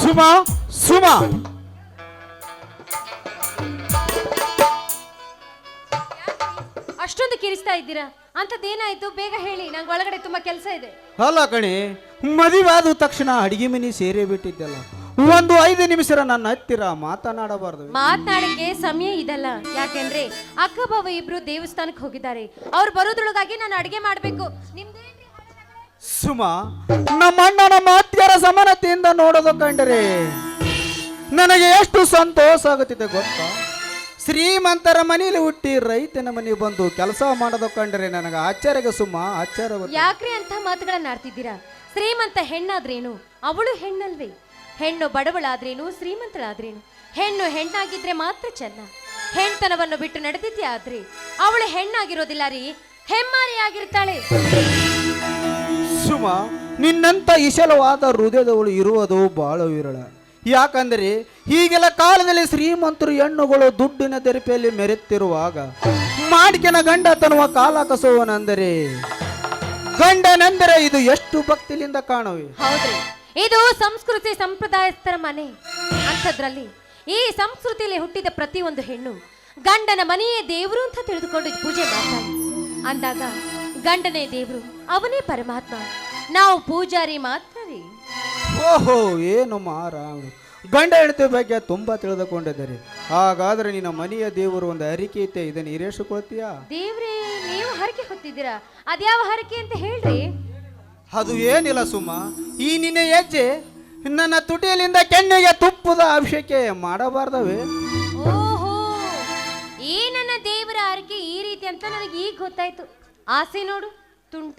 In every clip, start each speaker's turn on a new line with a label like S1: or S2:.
S1: ಸುಮಾ ಸುಮಾ.
S2: ಅಷ್ಟೊಂದು ಕಿರಿಸ್ತಾ ಇದ್ದೀರಾ? ಅಂಥದ್ದೇನಾಯ್ತು ಬೇಗ ಹೇಳಿ. ನಂಗೆ ಒಳಗಡೆ ತುಂಬಾ ಕೆಲಸ ಇದೆ.
S1: ಅಲ್ಲ ಕಣಿ ಮದುವಾದ ತಕ್ಷಣ ಅಡಿಗೆ ಮನೆ ಸೇರೇ ಬಿಟ್ಟಿದ್ದಲ್ಲ. ಒಂದು ಐದು ನಿಮಿಷ ನನ್ನ ಹತ್ತಿರ ಮಾತನಾಡಬಾರ್ದು.
S2: ಮಾತನಾಡಕ್ಕೆ ಸಮಯ ಇದಲ್ಲ. ಯಾಕೆಂದ್ರೆ ಅಕ್ಕ ಬಾವ ಇಬ್ರು ದೇವಸ್ಥಾನಕ್ಕೆ ಹೋಗಿದ್ದಾರೆ. ಅವ್ರು ಬರೋದ್ರೊಳಗಾಗಿ ನಾನು ಅಡಿಗೆ ಮಾಡಬೇಕು. ನಿಮ್ದೇನ್ರಿ
S1: ಸುಮ, ನಮ್ಮ ಅಣ್ಣನ ಮಾತ್ಯರ ಸಮಾನತೆಯಿಂದ ನೋಡೋದು ಕಂಡರೆ ನನಗೆ ಎಷ್ಟು ಸಂತೋಷ ಆಗುತ್ತಿದೆ ಗೊತ್ತಾ? ಶ್ರೀಮಂತರ ಮನೆಯಲ್ಲಿ ಹುಟ್ಟಿ ರೈತನ ಮನೆಗೆ ಬಂದು ಕೆಲಸ ಮಾಡೋದು ಕಂಡರೆ ನನಗೆ ಆಶ್ಚರ್ಯ ಸುಮ್ಮ ಆಶ್ಚರ್ಯ
S2: ಯಾಕ್ರಿ ಅಂತ ಮಾತುಗಳನ್ನ ಆಡ್ತಿದ್ದೀರಾ? ಶ್ರೀಮಂತ ಹೆಣ್ಣಾದ್ರೇನು? ಅವಳು ಹೆಣ್ಣಲ್ವೇ? ಹೆಣ್ಣು ಬಡವಳಾದ್ರೇನು, ಶ್ರೀಮಂತಳಾದ್ರೇನು? ಹೆಣ್ಣು ಹೆಣ್ಣಾಗಿದ್ರೆ ಮಾತ್ರ ಚೆನ್ನ. ಹೆಣ್ತನವನ್ನು ಬಿಟ್ಟು ನಡೆದಿದ್ದೆ ಆದ್ರೆ ಅವಳು ಹೆಣ್ಣಾಗಿರೋದಿಲ್ಲ ರೀ. ಹೆಮ್ಮಾರಿ
S1: ಸುಮ ನಿನ್ನಂತ ಇಶಲವಾದ ಹೃದಯದವಳು ಇರುವುದು ಬಹಳ ವಿರಳ. ಯಾಕಂದರೆ ಈಗೆಲ್ಲ ಕಾಲದಲ್ಲಿ ಶ್ರೀಮಂತರು ಹೆಣ್ಣುಗಳು ದುಡ್ಡಿನ ತೆರಪೆಯಲ್ಲಿ ಮೆರೆತಿರುವಾಗ ಮಾಡಿಕೆನ ಗಂಡ ತನ್ನುವ ಕಾಲ ಕಸುವನೆಂದರೆ, ಗಂಡನೆಂದರೆ ಇದು ಎಷ್ಟು ಭಕ್ತಿಲಿಂದ ಕಾಣುವೆ?
S2: ಇದು ಸಂಸ್ಕೃತಿ ಸಂಪ್ರದಾಯಸ್ಥರ ಮನೆ. ಅಂಥದ್ರಲ್ಲಿ ಈ ಸಂಸ್ಕೃತಿಯಲ್ಲಿ ಹುಟ್ಟಿದ ಪ್ರತಿಯೊಂದು ಹೆಣ್ಣು ಗಂಡನ ಮನೆಯೇ ದೇವರು ಅಂತ ತಿಳಿದುಕೊಂಡು ಪೂಜೆ ಮಾಡ್ತಾಳೆ. ಅಂದಾಗ ಗಂಡನೇ ದೇವರು, ಅವನೇ ಪರಮಾತ್ಮ. ನಾವು ಪೂಜಾರಿ ಮಾತ್ರ ರೀ.
S1: ಓಹೋ ಏನು ಮಾರಾವಣಿ ಗಂಡ ಹೆಂಡತಿ ಬಗ್ಗೆ ತುಂಬಾ ತಿಳಿದುಕೊಂಡಿದ್ದಾರೆ. ಹಾಗಾದ್ರೆ ನಿನ್ನ ಮನೆಯ ದೇವರು ಒಂದು ಹರಿಕೆ ಐತೆ ಇದನ್ನು ಇರೇಸಿಕೊಳ್ತೀಯಾ
S2: ದೇವ್ರೇ ನೀವು ಹರಕೆ ಹೊತ್ತಿದ್ದೀರಾ? ಅದ್ಯಾವ ಹರಕೆ ಅಂತ ಹೇಳ್ರಿ.
S1: ಅದು ಏನಿಲ್ಲ ಸುಮ್ಮ ಈ ನಿನ್ನ ಹೆಜ್ಜೆ ನನ್ನ ತುಟಿಯಲ್ಲಿಂದ ಕೆನ್ನೆಗೆ ತುಪ್ಪದ ಅಭಿಷೇಕ ಮಾಡಬಾರ್ದವೇ?
S2: ಓಹೋ ಈ ನನ್ನ ದೇವರ ಹರಕೆ ಈ ರೀತಿ ಅಂತ ನನಗೆ ಈಗ ಗೊತ್ತಾಯ್ತು. ಆಸೆ ನೋಡು ತುಂಟ.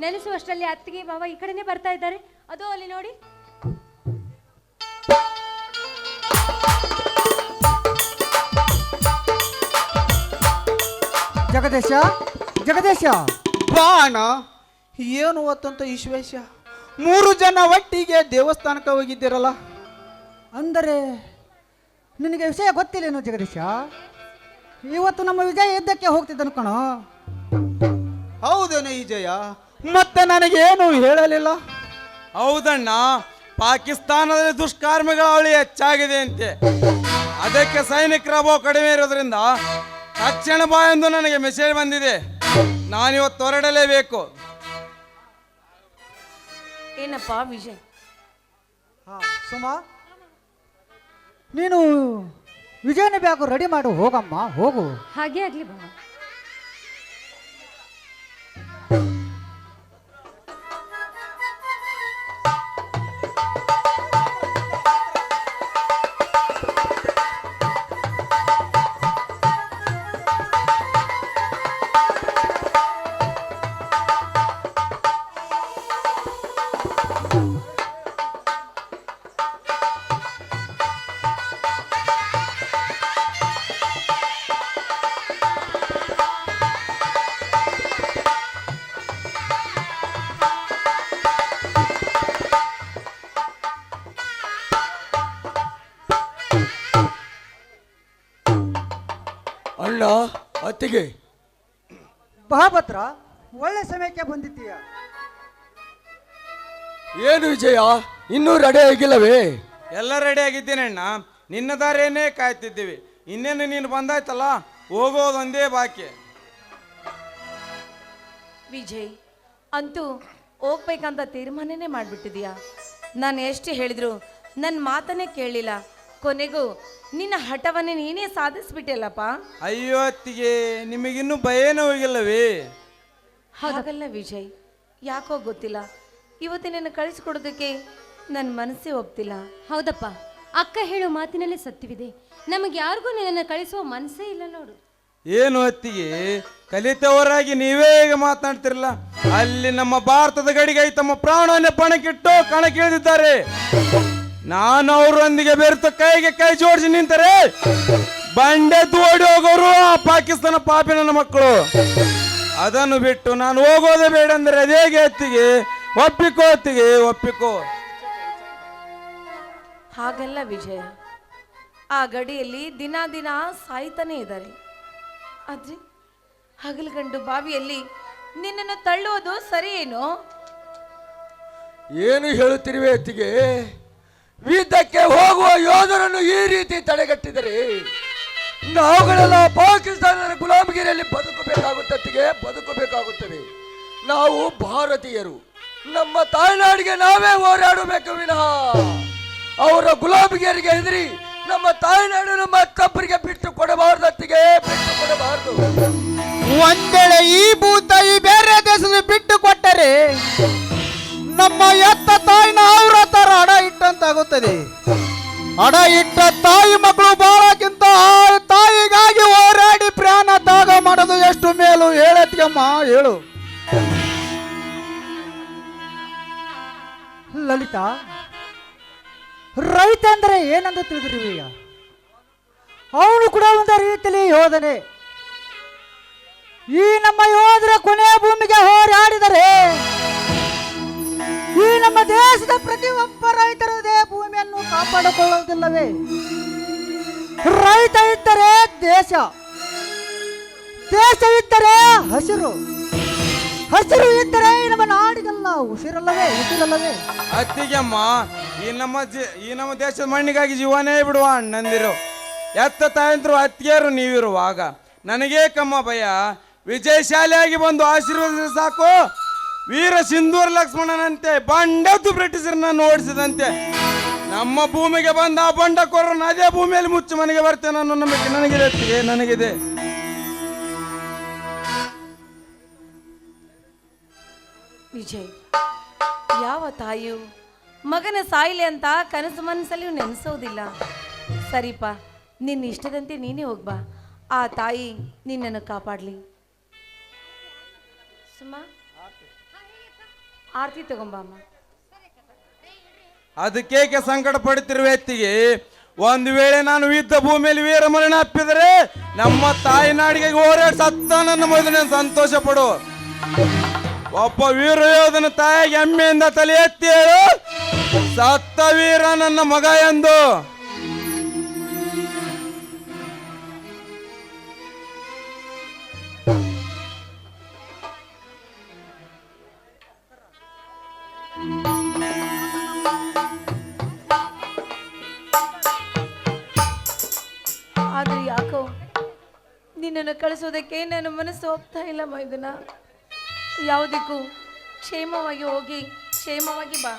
S2: ನೆನೆಸುವಷ್ಟರಲ್ಲಿ ಅತ್ತಿಗೆ ಮಾವ ಈ ಕಡೆನೇ ಬರ್ತಾ ಇದ್ದಾರೆ. ಅದು ಅಲ್ಲಿ ನೋಡಿ.
S3: ಜಗದೀಶ ಜಗದೀಶ.
S1: ಬಾಣ ಏನು ಹೊತ್ತಂತ ವಿಶ್ವೇಶ ಮೂರು ಜನ ಒಟ್ಟಿಗೆ ದೇವಸ್ಥಾನಕ್ಕೆ ಹೋಗಿದ್ದೀರಲ್ಲ?
S3: ಅಂದರೆ ನಿನಗೆ ವಿಷಯ ಗೊತ್ತಿಲ್ಲೇನು ಜಗದೀಶ? ಇವತ್ತು ನಮ್ಮ ವಿಜಯ ಯುದ್ಧಕ್ಕೆ ಹೋಗ್ತಿದ್ದನು ಕಣೋ.
S1: ಹೌದೇನು ಈ ಜಯ ಮತ್ತೆ ನನಗೇನು ಹೇಳಲಿಲ್ಲ.
S4: ಹೌದಣ್ಣ ಪಾಕಿಸ್ತಾನದಲ್ಲಿ ದುಷ್ಕರ್ಮಿಗಳ ಅವಳಿ ಹೆಚ್ಚಾಗಿದೆ ಅಂತೆ. ಅದಕ್ಕೆ ಸೈನಿಕರ ಅಭಾವ ಕಡಿಮೆ ಇರೋದ್ರಿಂದ ತಕ್ಷಣ ಬಾ ಎಂದು ನನಗೆ ಮೆಸೇಜ್ ಬಂದಿದೆ. ನಾನಿವತ್ತು ಹೊರಡಲೇಬೇಕು.
S2: ಏನಪ್ಪ ವಿಜಯ್?
S3: ಹಾಂ ಸುಮಾ ನೀನು ವಿಜಯನ ಬ್ಯಾಗು ರೆಡಿ ಮಾಡು ಹೋಗಮ್ಮ ಹೋಗು.
S2: ಹಾಗೆ ಆಗ್ಲಿ ಬಾವ.
S5: ಅತ್ತಿಗೆ.
S3: ಮಹಾಭದ್ರ ಒಳ್ಳೆ ಸಮಯಕ್ಕೆ ಬಂದಿದ್ದೀಯ?
S5: ಏನು ವಿಜಯ ಇನ್ನೂ ರೆಡಿ ಆಗಿಲ್ಲವೇ?
S4: ಎಲ್ಲ ರೆಡಿ ಆಗಿದ್ದೇನೆ ಅಣ್ಣ. ನಿನ್ನ ದಾರೇನೇ ಕಾಯ್ತಿದ್ದೀವಿ. ಇನ್ನೇನು ನೀನು ಬಂದಾಯ್ತಲ್ಲ? ಹೋಗೋದೊಂದೇ ಬಾಕಿ.
S6: ವಿಜಯ್ ಅಂತೂ ಹೋಗ್ಬೇಕಂತ ತೀರ್ಮಾನನೇ ಮಾಡಿಬಿಟ್ಟಿದೀಯಾ ನಾನು ಎಷ್ಟು ಹೇಳಿದ್ರು ನನ್ನ ಮಾತನ್ನೇ ಕೇಳಲಿಲ್ಲ ಕೊನೆಗೂ ನಿನ್ನ ಹಠವನ್ನೇ ನೀನೇ ಸಾಧಿಸ್ಬಿಟ್ಟೆಲ್ಲಪ್ಪ.
S4: ಅಯ್ಯೋ ಅತ್ತಿಗೆ ನಿಮಗಿನ್ನೂ ಭಯನೇ ಹೋಗಿಲ್ಲವೇ
S6: ಹಾಗಲ್ಲ ವಿಜಯ್ ಯಾಕೋ ಗೊತ್ತಿಲ್ಲ. ಇವತ್ತು ನಿನ್ನ ಕಳಿಸ್ಕೊಡೋದಕ್ಕೆ ನನ್ನ ಮನಸ್ಸೇ ಒಪ್ತಿಲ್ಲ.
S2: ಹೌದಪ್ಪ ಅಕ್ಕ ಹೇಳೋ ಮಾತಿನಲ್ಲಿ ಸತ್ಯವಿದೆ. ನಮಗೆ ಯಾರಿಗೂ ನಿನ್ನನ್ನು ಕಳಿಸುವ ಮನಸ್ಸೇ ಇಲ್ಲ ನೋಡು.
S4: ಏನು ಅತ್ತಿಗೆ ಕಲಿತವರಾಗಿ ನೀವೇ ಈಗ ಮಾತನಾಡ್ತಿರಲ್ಲ? ಅಲ್ಲಿ ನಮ್ಮ ಭಾರತದ ಗಡಿಗೆ ತಮ್ಮ ಪ್ರಾಣವನ್ನೇ ಪಣಕ್ಕಿಟ್ಟು ಕಣಕ್ಕಿಳಿದಿದ್ದಾರೆ. ನಾನು ಅವರೊಂದಿಗೆ ಬೆರೆತು ಕೈಗೆ ಕೈ ಜೋಡಿಸಿ ನಿಂತರೆ ಬಂಡೆ ಓಡಿ ಹೋಗೋರು ಆ ಪಾಕಿಸ್ತಾನ ಪಾಪಿ ನನ್ನ ಮಕ್ಕಳು. ಅದನ್ನು ಬಿಟ್ಟು ನಾನು ಹೋಗೋದೇ ಬೇಡ ಅಂದ್ರೆ ಅದೇಗೆ ಅತ್ತಿಗೆ ಒಪ್ಪಿಕೋ ಅತ್ತಿಗೆ ಒಪ್ಪಿಕೋ.
S6: ಹಾಗಲ್ಲ ವಿಜಯ ಆ ಗಡಿಯಲ್ಲಿ ದಿನ ದಿನ ಸಾಯ್ತಾನೆ ಇದ್ದಾರೆ. ಆದ್ರೆ ಹಗಲುಗಂಡು ಬಾವಿಯಲ್ಲಿ ನಿನ್ನನ್ನು ತಳ್ಳುವುದು ಸರಿ ಏನೋ
S5: ಏನು ಹೇಳುತ್ತಿರುವೆ ಅತ್ತಿಗೆ ಯುದ್ಧಕ್ಕೆ ಹೋಗುವ ಯೋಧರನ್ನು ಈ ರೀತಿ ತಡೆಗಟ್ಟಿದರೆ ನಾವುಗಳೆಲ್ಲ ಪಾಕಿಸ್ತಾನದ ಗುಲಾಮಗಿರಿಯಲ್ಲಿ ಬದುಕಬೇಕಾಗುತ್ತತ್ತಿಗೆ ಬದುಕಬೇಕಾಗುತ್ತದೆ. ನಾವು ಭಾರತೀಯರು. ನಮ್ಮ ತಾಯ್ನಾಡಿಗೆ ನಾವೇ ಹೋರಾಡಬೇಕು ವಿನಃ. ಅವರ ಗುಲಾಮಗಿರಿಗೆ ಹೆದರಿ, ನಮ್ಮ ತಾಯ್ನಾಡನ್ನು ಮತ್ತೊಬ್ಬರಿಗೆ ಬಿಟ್ಟು ಕೊಡಬಾರ್ದತ್ತಿಗೆ ಬಿಟ್ಟು ಕೊಡಬಾರದು.
S1: ಒಂದೆಡೆ ಈ ಭೂತಾಯಿ ಬೇರೆ ದೇಶದ ಬಿಟ್ಟು ಕೊಟ್ಟರೆ ನಮ್ಮ ಎತ್ತ ತಾಯಿನ ಅವರ ತರ ಅಡ ಇಟ್ಟಂತಾಗುತ್ತದೆ. ಅಡ ಇಟ್ಟ ತಾಯಿ ಮಕ್ಕಳು ಬಾಳಕ್ಕಿಂತ ತಾಯಿಗಾಗಿ ಹೋರಾಡಿ ಪ್ರಾಣ ತ್ಯಾಗ ಮಾಡೋದು ಎಷ್ಟು ಮೇಲು? ಹೇಳತ್ಗಮ್ಮ ಹೇಳು.
S3: ಲಲಿತಾ, ರೈತ ಅಂದ್ರೆ ಏನಂದ ತಿಳಿದ್ರಿ ಈಗ? ಅವನು ಕೂಡ ಒಂದು ರೀತಿಯಲ್ಲಿ ಯೋಧನೆ. ಈ ನಮ್ಮ ಯೋಧರ ಕೊನೆಯ ಭೂಮಿಗೆ ಹೋರಾಡಿದರೆ ಕಾಪಾಡಿಕೊಳ್ಳುವುದಿಲ್ಲವೇ? ರೈತ ಇದ್ದರೆ ದೇಶ ದೇಶ ಇದ್ದರೆ ಹಸಿರು ಹಸಿರು ಇದ್ದರೆ ನಮ್ಮ ನಾಡಿಗೆಲ್ಲ ಉಸಿರಲ್ಲವೇ ಉಸಿರಲ್ಲವೇ?
S4: ಅತ್ತಿಗೆಮ್ಮ, ಈ ನಮ್ಮ ಈ ನಮ್ಮ ದೇಶದ ಮಣ್ಣಿಗಾಗಿ ಜೀವನೇ ಬಿಡುವ ಅಣ್ಣಂದಿರು. ಎತ್ತ ತಾಯಂದ್ರು ಅತ್ತಿಯರು ನೀವಿರುವಾಗ ನನಗೇ ಕಮ್ಮ ಭಯ. ವಿಜಯಶಾಲಿಯಾಗಿ ಬಂದು ಆಶೀರ್ವಾದ ಸಾಕು. ವೀರ ಸಿಂಧೂರ ಲಕ್ಷ್ಮಣನಂತೆ ಬಂಡದ್ದು ಬ್ರಿಟಿಷರನ್ನ ಓಡಿಸಿದಂತೆ. ನಮ್ಮ ಭೂಮಿಗೆ ಬಂದ ಆ ಬಂಡಕೋರನ್ನು ಅದೇ ಭೂಮಿಯಲ್ಲಿ ಮುಚ್ಚು ಮನೆಗೆ ಬರ್ತೇನೆ ಅನ್ನೋ ನಂಬಿಕೆ ನನಗಿದೆ ನನಗಿದೆ.
S6: ವಿಜಯ್, ಯಾವ ತಾಯಿಯು ಮಗನ ಸಾಯಿಲೆ ಅಂತ ಕನಸು ಮನಸ್ಸಲ್ಲಿ ನೆನೆಸೋದಿಲ್ಲ. ಸರಿಪ, ನಿನ್ನ ಇಷ್ಟದಂತೆ ನೀನೇ ಹೋಗ್ಬಾ ಆ ತಾಯಿ ನಿನ್ನನ್ನು ಕಾಪಾಡಲಿ. ಸುಮ್ಮ ಆರತಿ ತಗೊಂಬಮ್ಮ
S4: ಅದಕ್ಕೇಕೆ ಸಂಕಟ ಪಡುತ್ತಿರುವ ವ್ಯಕ್ತಿಗೆ, ಒಂದು ವೇಳೆ ನಾನು ಯುದ್ಧ ಭೂಮಿಯಲ್ಲಿ ವೀರ ಮರಣ ಅಪ್ಪಿದರೆ, ನಮ್ಮ ತಾಯಿ ನಾಡಿಗೆ ಸತ್ತ ನನ್ನ ಮೊದಲನೇ ಸಂತೋಷ ಪಡು. ಒಬ್ಬ ವೀರ ಯೋಧನ ತಾಯಿಗೆ ಹೆಮ್ಮೆಯಿಂದ ತಲೆ ಎತ್ತಿ ಸತ್ತ ವೀರ ನನ್ನ ಮಗ ಎಂದು.
S6: ನಿನ್ನನ್ನು ಕಳಿಸೋದಕ್ಕೆ ನನ್ನ ಮನಸ್ಸು ಹೋಗ್ತಾ ಇಲ್ಲ ಮೈದುನ. ಯಾವುದಕ್ಕೂ ಕ್ಷೇಮವಾಗಿ ಹೋಗಿ ಕ್ಷೇಮವಾಗಿ ಬಾ.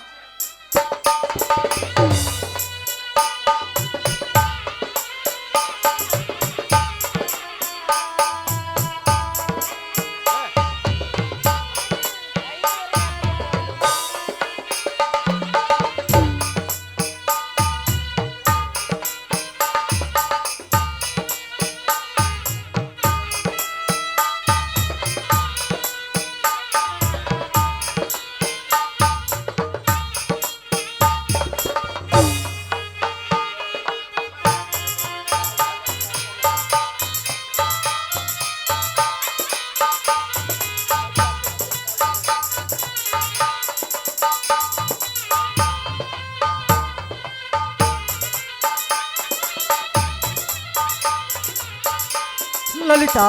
S3: ಲಲಿತಾ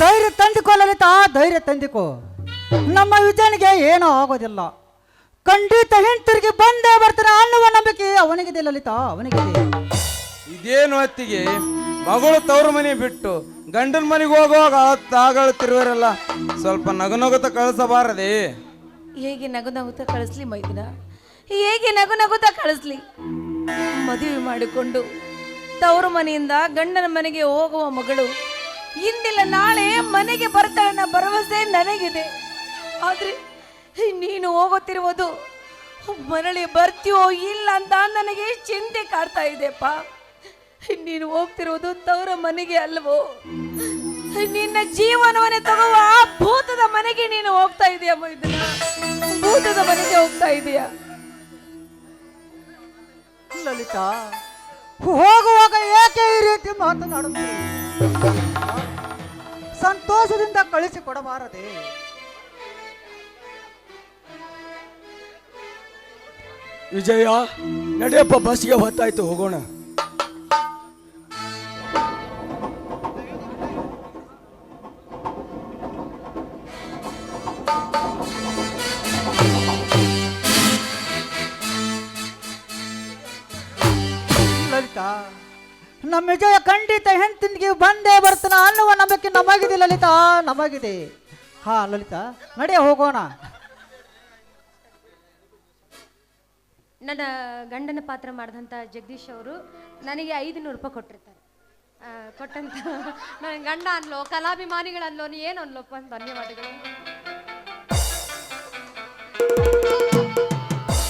S3: ಧೈರ್ಯ ತಂದಿಕೋ ಲಲಿತಾ ಧೈರ್ಯ ತಂದಿಕೋ. ನಮ್ಮ ವಿಜಯನಿಗೆ ಏನೂ ಆಗೋದಿಲ್ಲ. ಖಂಡಿತ ಹಿಂತಿರುಗಿ ಬಂದೇ ಬರ್ತಾನೆ ಅನ್ನುವ ನಂಬಿಕೆ ಅವನಿಗಿದೆ ಲಲಿತಾ ಅವನಿಗಿದೆ.
S4: ಇದೇನು ಹೊತ್ತಿಗೆ ಮಗಳು ತವ್ರ ಮನೆ ಬಿಟ್ಟು ಗಂಡನ ಮನೆಗೆ ಹೋಗುವಾಗ ತಾಗಳುತ್ತಿರುವರಲ್ಲ ಸ್ವಲ್ಪ ನಗು ನಗುತ್ತ ಕಳಿಸಬಾರದೆ?
S6: ಹೇಗೆ ನಗು ನಗುತ್ತಾ ಕಳಿಸ್ಲಿ ಮೈದಿನ? ಹೇಗೆ ನಗು ನಗುತ್ತಾ ಕಳಿಸ್ಲಿ? ಮದುವೆ ಮಾಡಿಕೊಂಡು ತವರು ಮನೆಯಿಂದ ಗಂಡನ ಮನೆಗೆ ಹೋಗುವ ಮಗಳು, ಇಂದಿಲ್ಲ ನಾಳೆ ಮನೆಗೆ ಬರ್ತಾಳನ್ನ ಭರವಸೆ ನನಗಿದೆ. ಆದ್ರೆ ನೀನು ಹೋಗುತ್ತಿರುವುದು ಮರಳಿ ಬರ್ತೀಯೋ ಇಲ್ಲ ಅಂತ ನನಗೆ ಚಿಂತೆ ಕಾಡ್ತಾ ಇದೆಪ್ಪ ನೀನು ಹೋಗ್ತಿರುವುದು ತವರ ಮನೆಗೆ ಅಲ್ವೋ? ನಿನ್ನ ಜೀವನವನ್ನೇ ತಗುವ ಆ ಭೂತದ ಮನೆಗೆ ನೀನು ಹೋಗ್ತಾ ಇದೀಯ ಇದನ್ನ ಭೂತದ ಮನೆಗೆ ಹೋಗ್ತಾ ಇದೀಯ?
S3: ಲಲಿತಾ ಹೋಗುವಾಗ ಏಕೆ ಈ ರೀತಿ ಮಾತನಾಡುತ್ತೀರಿ? ಸಂತೋಷದಿಂದ ಕಳಿಸಿ ಕೊಡಬಾರದೆ
S5: ವಿಜಯ ನಡೆಯಪ್ಪ ಬಸ್ಗೆ ಹೊತ್ತಾಯ್ತು ಹೋಗೋಣ.
S3: ಹೆಂಡತಿಗೆ ಬಂದೇ ಬರ್ತಾನ ಅನ್ನುವ ನಂಬಿಕೆ ನಮಗಿದೆ, ಲಲಿತಾ, ನಮಗಿದೆ. ಹಾ, ಲಲಿತಾ ನಡೆಯ ಹೋಗೋಣ.
S2: ನನ್ನ ಗಂಡನ ಪಾತ್ರ ಮಾಡಿದಂಥ ಜಗದೀಶ್ ಅವರು ನನಗೆ ಐದು ನೂರು ರೂಪಾಯಿ ಕೊಟ್ಟಿರ್ತಾರೆ. ಕೊಟ್ಟಂತ ನನ್ನ ಗಂಡ ಅನ್ಲೋ ನೀ ಏನು ಅನ್ಲೋಪ್ಪ ಧನ್ಯವಾದಗಳು.